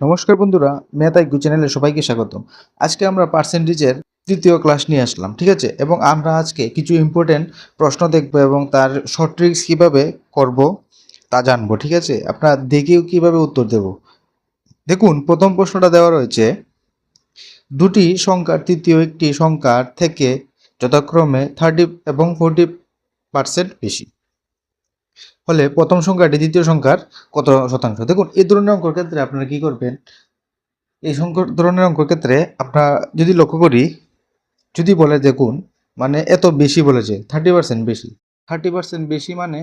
নমস্কার বন্ধুরা মেয়াতাইকু চ্যানেলে সবাইকে স্বাগতম। আজকে আমরা পার্সেন্টেজের তৃতীয় ক্লাস নিয়ে আসলাম, ঠিক আছে? এবং আমরা আজকে কিছু ইম্পর্টেন্ট প্রশ্ন দেখব এবং তার শর্ট ট্রিক্স কীভাবে করব তা জানব, ঠিক আছে? আপনারা দেখেও কীভাবে উত্তর দেব? দেখুন, প্রথম প্রশ্নটা দেওয়া রয়েছে, দুটি সংখ্যার তৃতীয় একটি সংখ্যার থেকে যথাক্রমে থার্টি এবং ফোরটি পার্সেন্ট বেশি। হলে প্রথম সংখ্যাটি দ্বিতীয় সংখ্যার কত শতাংশ? দেখুন, এই ধরনের অঙ্কর ক্ষেত্রে আপনারা কি করবেন? এই সংখ্যার ধরনের অঙ্কর ক্ষেত্রে আমরা যদি লক্ষ্য করি, যদি বলে দেখুন মানে এত বেশি বলেছে থার্টি পার্সেন্ট বেশি। থার্টি পার্সেন্ট বেশি মানে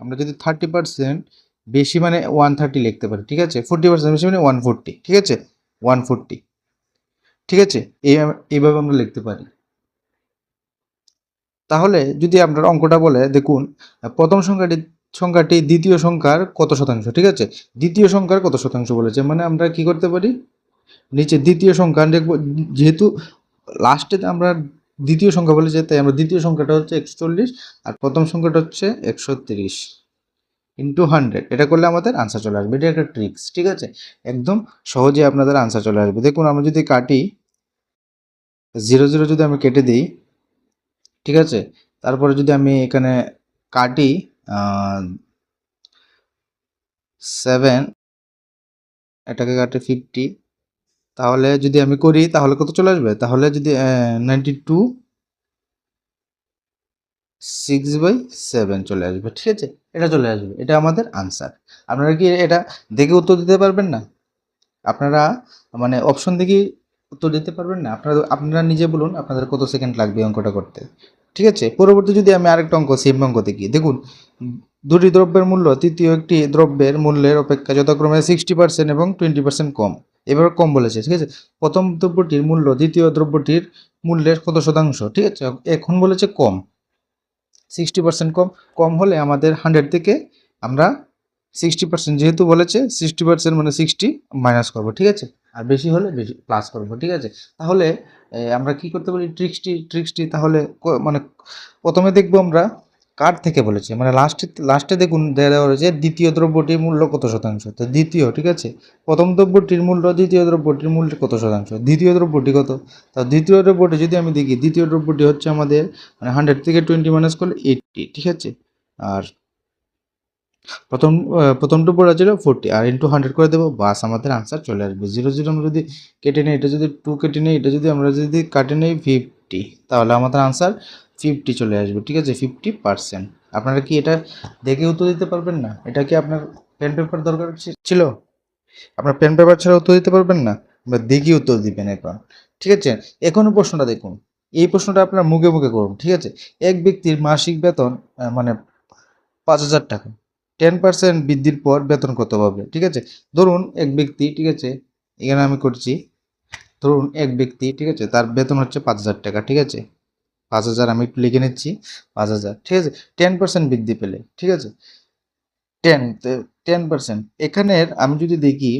আমরা যদি থার্টি পার্সেন্ট বেশি মানে ওয়ান থার্টি লিখতে পারি, ঠিক আছে? ফোর্টি পার্সেন্ট বেশি মানে ওয়ান ফোর্টি ঠিক আছে? ওয়ান ফোর্টি ঠিক আছে? এই, এইভাবে আমরা লিখতে পারি। তাহলে যদি আপনার অঙ্কটা বলে, দেখুন, প্রথম সংখ্যাটি সংখ্যাটি দ্বিতীয় সংখ্যার কত শতাংশ, ঠিক আছে? দ্বিতীয় সংখ্যার কত শতাংশ বলেছে? মানে আমরা কি করতে পারি? নিচে দ্বিতীয় সংখ্যা দেখব, যেহেতু লাস্টে আমরা দ্বিতীয় সংখ্যা বলেছে, তাই আমরা দ্বিতীয় সংখ্যাটা হচ্ছে একশো চল্লিশ, আর প্রথম সংখ্যাটা হচ্ছে একশো তিরিশ ইন্টু হান্ড্রেড এটা করলে আমাদের আনসার চলে আসবে। এটা একটা ট্রিক্স ঠিক আছে? একদম সহজে আপনাদের আনসার চলে আসবে। দেখুন, আমরা যদি কাটি জিরো জিরো যদি আমি কেটে দিই, ঠিক আছে? তারপরে যদি আমি এখানে কাটি সেভেন এটাকে কাটে ফিফটি তাহলে যদি আমি করি, তাহলে কত চলে আসবে? তাহলে যদি ninety two six by seven চলে আসবে, ঠিক আছে? এটা চলে আসবে, এটা আমাদের আনসার আপনারা কি এটা দেখে উত্তর দিতে পারবেন না? আপনারা মানে অপশন দেখে উত্তর দিতে পারবেন না। আপনারা আপনারা নিজে বলুন আপনাদের কত সেকেন্ড লাগবে অঙ্কটা করতে। ঠিক আছে? পরবর্তী যদি আমি আরেকটা অঙ্ক সেম অঙ্ক দেখি। দেখুন, দুটি দ্রব্যের মূল্য তৃতীয় একটি দ্রব্যের মূল্যের অপেক্ষা যথাক্রমে সিক্সটি পার্সেন্ট এবং টোয়েন্টি পার্সেন্ট কম। এবার কম বলেছে, ঠিক আছে? প্রথম দ্রব্যটির মূল্য দ্বিতীয় দ্রব্যটির মূল্যের কত শতাংশ? ঠিক আছে? এখন বলেছে কম। সিক্সটি পার্সেন্ট কম। কম হলে আমাদের হান্ড্রেড থেকে আমরা সিক্সটি পার্সেন্ট যেহেতু বলেছে সিক্সটি পার্সেন্ট মানে সিক্সটি মাইনাস করব, ঠিক আছে? আর বেশি হলে বেশি প্লাস করব, ঠিক আছে? তাহলে আমরা কি করতে পারি ট্রিক্সটি ট্রিক্সটি তাহলে মানে প্রথমে দেখব আমরা কার থেকে বলেছে? মানে লাস্টে লাস্টে দেখুন দেওয়া রয়েছে দ্বিতীয় দ্রব্যটির মূল্য কত শতাংশ? তো দ্বিতীয়, ঠিক আছে? প্রথম দ্রব্যটির মূল্য, দ্বিতীয় দ্রব্যটির মূল্য কত শতাংশ? দ্বিতীয় দ্রব্যটি কত? তা দ্বিতীয় দ্রব্যটি যদি আমি দেখি, দ্বিতীয় দ্রব্যটি হচ্ছে আমাদের মানে হান্ড্রেড থেকে টোয়েন্টি মাইনাস করলে এইটটি ঠিক আছে? আর প্রথম আহ, প্রথম দ্রব্যটা ছিল ফোরটি আর ইন্টু হান্ড্রেড করে দেবো। বাস আমাদের আনসার চলে আসবে। জিরো জিরো আমরা যদি কেটে নিই এটা যদি টু কেটে নিই এটা যদি আমরা যদি কাটে নিই ফিফটি তাহলে আমাদের আনসার ফিফটি চলে আসবে। ঠিক আছে? ফিফটি পার্সেন্ট আপনারা কি এটা দেখে উত্তর দিতে পারবেন না? এটা কি আপনার পেন পেপার দরকার ছিল? আপনার পেন পেপার ছাড়া উত্তর দিতে পারবেন না? বা দেখি উত্তর দিবেন এখন ঠিক আছে? এখনও প্রশ্নটা দেখুন। এই প্রশ্নটা আপনার মুখে মুখে করুন। ঠিক আছে? এক ব্যক্তির মাসিক বেতন মানে পাঁচ হাজার টাকা। টেন পার্সেন্ট বৃদ্ধির পর বেতন কত পাবে? ঠিক আছে? ধরুন এক ব্যক্তি, ঠিক আছে? এখানে আমি করছি, ধরুন এক ব্যক্তি, ঠিক আছে? তার বেতন হচ্ছে পাঁচ হাজার টাকা, ঠিক আছে? পাঁচ হাজার আমি একটু লিখে নিচ্ছি, পাঁচ হাজার, ঠিক আছে? টেন পার্সেন্ট বৃদ্ধি পেলে, ঠিক আছে? টেন টেন পার্সেন্ট এখানের আমি যদি দেখি,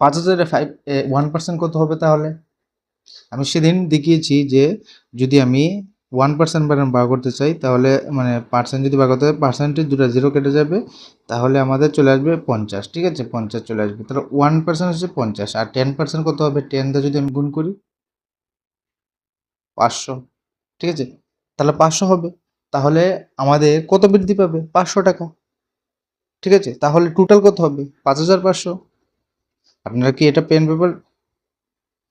পাঁচ হাজারে ফাইভ ওয়ান পার্সেন্ট কত হবে তাহলে? আমি সেদিন দেখিয়েছি যে যদি আমি ওয়ান পার্সেন্ট বার করতে চাই, তাহলে মানে পার্সেন্ট যদি বার করতে হয় পার্সেন্টেজ দুটো জিরো কেটে যাবে, তাহলে আমাদের চলে আসবে পঞ্চাশ, ঠিক আছে? পঞ্চাশ চলে আসবে, তাহলে ওয়ান পার্সেন্ট হচ্ছে পঞ্চাশ, আর টেন পার্সেন্ট কত হবে? টেন দিয়ে যদি আমি গুণ করি, পাঁচশো, ঠিক আছে? তাহলে পাঁচশো হবে, তাহলে আমাদের কত বৃদ্ধি পাবে? পাঁচশো টাকা, ঠিক আছে? তাহলে টোটাল কত হবে? পাঁচ হাজার পাঁচশো। আপনারা কি এটা পেন পেপার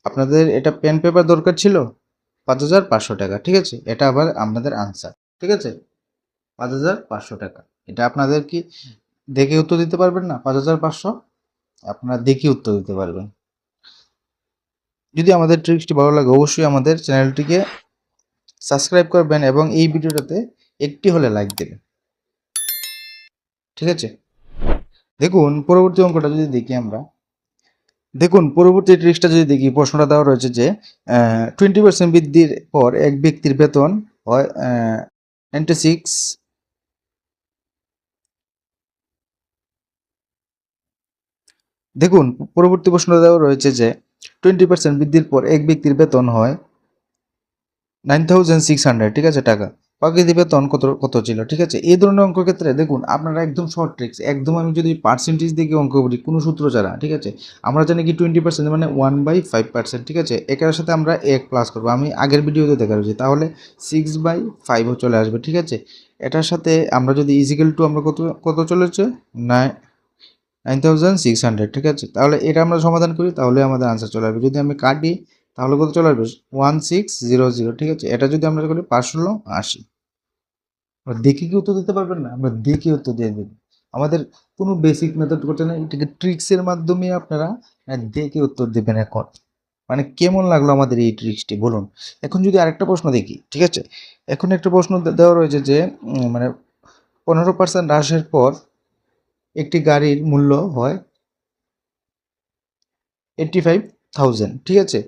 আপনাদের এটা পেন পেপার দরকার ছিল? পাঁচ হাজার পাঁচশো টাকা, ঠিক আছে? এটা আবার আপনাদের আনসার ঠিক আছে? পাঁচ হাজার পাঁচশো টাকা। এটা আপনাদের কি দেখে উত্তর দিতে পারবেন না? পাঁচ হাজার পাঁচশো? আপনারা দেখে উত্তর দিতে পারবেন। যদি আমাদের ট্রিক্সটি ভালো লাগে, অবশ্যই আমাদের চ্যানেলটিকে সাবস্ক্রাইব করবেন এবং এই ভিডিওটাতে একটি হলে লাইক দেবেন। ঠিক আছে? দেখুন, পরবর্তী অঙ্কটা যদি দেখি আমরা দেখুন, পরবর্তী ট্রিক্সটা যদি দেখি, প্রশ্নটা দেওয়া রয়েছে যে টোয়েন্টি পার্সেন্ট বৃদ্ধির পর এক ব্যক্তির বেতন হয় নাইনটি সিক্স দেখুন, পরবর্তী প্রশ্নটা দেওয়া রয়েছে যে টোয়েন্টি পার্সেন্ট বৃদ্ধির পর এক ব্যক্তির বেতন হয় নাইন থাউজেন্ড সিক্স হান্ড্রেড ঠিক আছে, টাকা। প্রাকৃতিক বেতন কত কত ছিল? ঠিক আছে? এই ধরনের অঙ্ক ক্ষেত্রে দেখুন, আপনারা একদম শর্ট ট্রিক্স একদম আমি যদি পার্সেন্টেজ দিকে অঙ্ক করি, কোনো সূত্র ছাড়া, ঠিক আছে? আমরা জানি কি টোয়েন্টি পার্সেন্ট মানে ওয়ান বাই ফাইভ পার্সেন্ট ঠিক আছে? এটার সাথে আমরা এক প্লাস করব। আমি আগের ভিডিওতে দেখা রয়েছে তাহলে সিক্স বাই ফাইভও চলে আসবে, ঠিক আছে? এটার সাথে আমরা যদি ইজিক্যাল টু আমরা কত কত চলেছে? Nine nine thousand six hundred ঠিক আছে? তাহলে এটা আমরা সমাধান করি, তাহলে আমাদের আনসার চলে আসবে। যদি আমি কাটি তাহলে কত চলে আসবে? ওয়ান সিক্স জিরো জিরো ঠিক আছে? এটা যদি আমরা করি পাঁচশো আশি। দেখে কি উত্তর দিতে পারবেন না? আমরা দেখে উত্তর দিয়ে দেব। আমাদের কোনো বেসিক মেথড করতে না এটাকে ট্রিক্সের মাধ্যমে আপনারা দেখে উত্তর দেবেন এখন। মানে কেমন লাগল আমাদের এই ট্রিক্সটি বলুন। এখন যদি আরেকটা প্রশ্ন দেখি, ঠিক আছে? এখন একটা প্রশ্ন দেওয়া রয়েছে যে মানে পনেরো পার্সেন্ট হ্রাসের পর একটি গাড়ির মূল্য হয় এইট্টি ফাইভ থাউজেন্ড ঠিক আছে?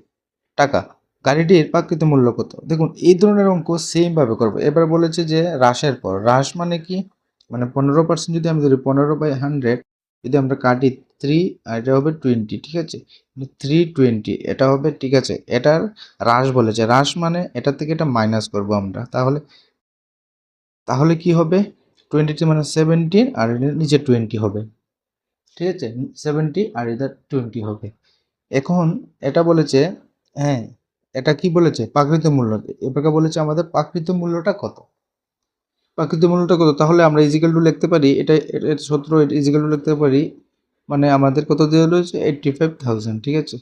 টাকা। গাড়িটির প্রাকৃত মূল্য কত? দেখুন, এই ধরনের অঙ্ক সেমভাবে করব। এবার বলেছে যে হ্রাসের পর। হ্রাস মানে কি? মানে পনেরো পার্সেন্ট যদি আমি ধরি পনেরো বাই হান্ড্রেড যদি আমরা কাটি থ্রি আর এটা হবে টোয়েন্টি ঠিক আছে? থ্রি টোয়েন্টি এটা হবে, ঠিক আছে? এটার হ্রাস বলেছে। হ্রাস মানে এটা থেকে এটা মাইনাস করব আমরা। তাহলে তাহলে কি হবে? টোয়েন্টি মানে সেভেন্টিন আর নিচে টোয়েন্টি হবে। ঠিক আছে? সেভেন্টি আর এটা টোয়েন্টি হবে। এখন এটা বলেছে হ্যাঁ এটা কি বলেছে? প্রাকৃত মূল্য। এবারে বলেছে আমাদের প্রাকৃত মূল্যটা কত? প্রাকৃত মূল্যটা কত? তাহলে আমরা ইজিক্যাল টু লিখতে পারি, এটা সত্র ইজিক্যাল টু লিখতে পারি মানে আমাদের কত দেওয়া রয়েছে? এইট্টি ফাইভ থাউজেন্ড ঠিক আছে?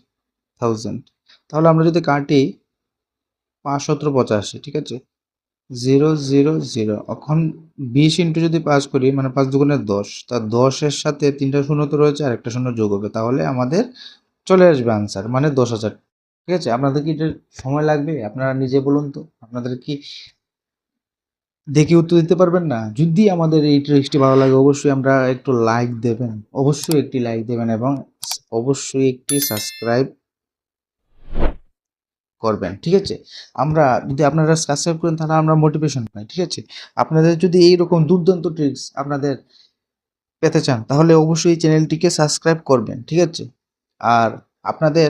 থাউজেন্ড তাহলে আমরা যদি কাটি পাঁচ সতেরো পঁচাশি, ঠিক আছে? জিরো জিরো জিরো এখন বিশ ইন্টু যদি পাস করি মানে পাঁচ দুগুণে দশ, তা দশের সাথে তিনটা শূন্য তো রয়েছে আর একটা শূন্য যোগ হবে। তাহলে আমাদের চলে আসবে আনসার মানে দশ হাজার ঠিক আছে? আপনাদের কি এটা সময় লাগবে? আপনারা নিজে বলুন তো। আপনাদের কি দেখে উত্তর দিতে পারবেন না? যদি আমাদের এই ট্রিক্সটি ভালো লাগে, অবশ্যই আমরা একটু লাইক দেবেন। অবশ্যই একটি লাইক দেবেন এবং অবশ্যই একটি সাবস্ক্রাইব করবেন, ঠিক আছে? আমরা যদি আপনারা সাবস্ক্রাইব করেন, তাহলে আমরা মোটিভেশন পাই, ঠিক আছে? আপনাদের যদি এইরকম দুর্দান্ত ট্রিক্স আপনাদের পেতে চান, তাহলে অবশ্যই চ্যানেলটিকে সাবস্ক্রাইব করবেন, ঠিক আছে? আর আপনাদের